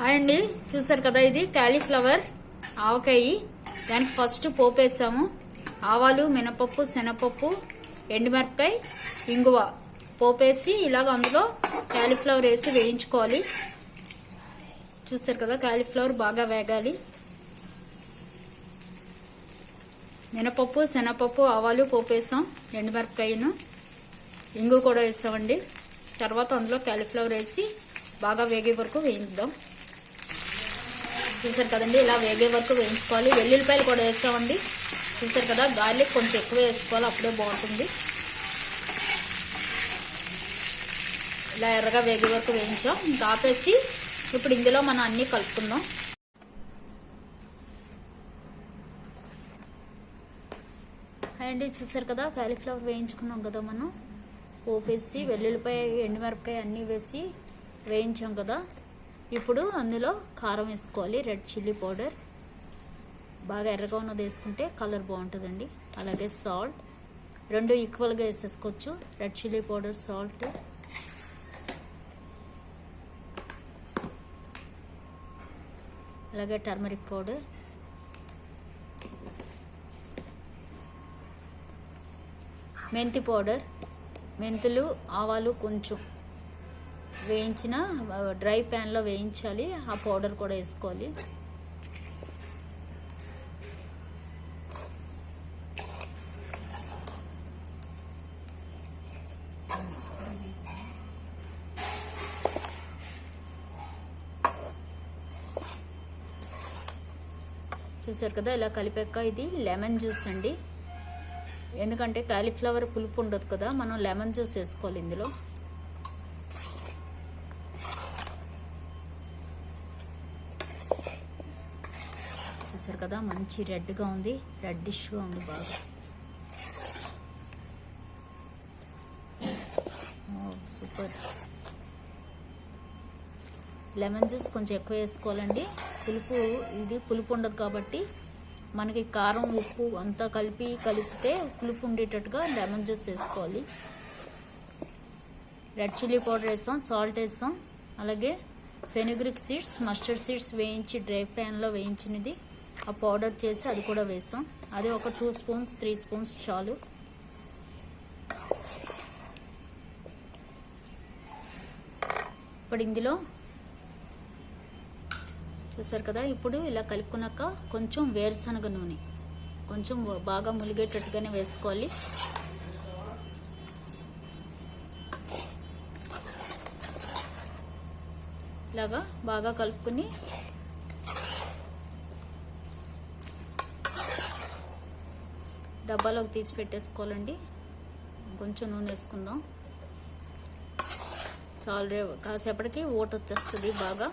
Hi అండి. చూసారు కదా ఇది? క్యాలీఫ్లవర్ ఆవకాయ. దానికి ఫస్ట్ పోపు వేసాము ఆవాలు మినపప్పు శనగపప్పు ఎండుమిరపకాయ ఇంగువ పోపేసి ఇలాగ అందులో క్యాలీఫ్లవర్ వేసి వేయించుకోవాలి. చూసారు కదా? క్యాలీఫ్లవర్ బాగా వేగాలి. మినపప్పు శనగపప్పు ఆవాలు పోపేసాం. ఎండుమిరపకాయను. ఇంగు కూడా వేసామండి. తర్వాత అందులో క్యాలీఫ్లవర్ వేసి బాగా వేగే వరకు వేయించుదాం. చూసారు కదండి ఇలా వేగే వరకు వేయించుకోవాలి. వెల్లుల్లిపాయలు కూడా వేస్తామండి. చూసారు కదా గార్లిక్ కొంచెం ఎక్కువ వేసుకోవాలి అప్పుడే బాగుంటుంది. ఇలా ఎర్రగా వేగే వరకు వేయించాం. ఇంకా ఆపేసి ఇప్పుడు ఇందులో మనం అన్నీ కలుపుకుందాం. హాయ్ అండి చూసారు కదా కాలీఫ్లవర్ వేయించుకున్నాం కదా మనం. పోపేసి వెల్లుల్లిపాయ ఎండుమిరపకాయ అన్నీ వేసి వేయించాం కదా. ఇప్పుడు అందులో కారం వేసుకోవాలి. Red chilli powder. బాగా ఎర్రగా ఉన్నది వేసుకుంటే కలర్ బాగుంటుందండి. అలాగే సాల్ట్. రెండు ఈక్వల్గా వేసేసుకోవచ్చు. Red chilli powder salt. అలాగే టర్మరిక్ పౌడర్. మెంతి పౌడర్. మెంతులు ఆవాలు కొంచెం వేయించిన డ్రై ప్యాన్లో వేయించాలి. ఆ పౌడర్ కూడా వేసుకోవాలి. చూసారు కదా ఇలా కలిపాక ఇది లెమన్ జ్యూస్ అండి. ఎందుకంటే కాలీఫ్లవర్ పులుపు ఉండదు కదా మనం లెమన్ జ్యూస్ వేసుకోవాలి ఇందులో. చూసారు కదా మంచి రెడ్గా ఉంది రెడ్డిష్గా ఉంది బాగా సూపర్. లెమన్ జ్యూస్ కొంచెం ఎక్కువ వేసుకోవాలండి. పులుపు ఇది పులుపు ఉండదు కాబట్టి మనకి కారం ఉప్పు అంతా కలిపి కలిపితే పులుపు ఉండేటట్టుగా లెమన్ జ్యూస్ వేసుకోవాలి. రెడ్ చిల్లీ పౌడర్ వేసాం సాల్ట్ వేసాం. అలాగే ఫెనిగ్రిక్ సీడ్స్ మస్టర్డ్ సీడ్స్ వేయించి డ్రై ప్యాన్లో వేయించినది. ఆ పౌడర్ చేసి అది కూడా వేసాం. అది ఒక టూ స్పూన్స్ త్రీ స్పూన్స్ చాలు. ఇప్పుడు ఇందులో చూసారు కదా ఇప్పుడు ఇలా కలుపుకున్నాక కొంచెం వేరుశనగ నూనె. కొంచెం బాగా ములిగేటట్టుగానే వేసుకోవాలి. ఇలాగా బాగా కలుపుకొని డబ్బాలోకి తీసి పెట్టేసుకోవాలండి. కొంచెం నూనె వేసుకుందాం. చాలా కాసేపటికి ఓట వచ్చేస్తుంది బాగా.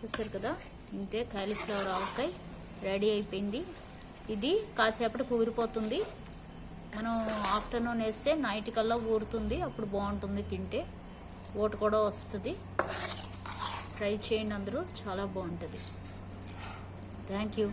చూసారు కదా? ఇంతే కాలీఫ్లవర్ ఆవకాయ రెడీ అయిపోయింది. ఇది కాసేపటికి ఊరిపోతుంది. మనం ఆఫ్టర్నూన్ వేస్తే నైట్ కల్లా ఊరుతుంది. అప్పుడు బాగుంటుంది తింటే. ఓటు కూడా వస్తుంది. ట్రై చేయండి అందరూ. చాలా బాగుంటుంది. Thank you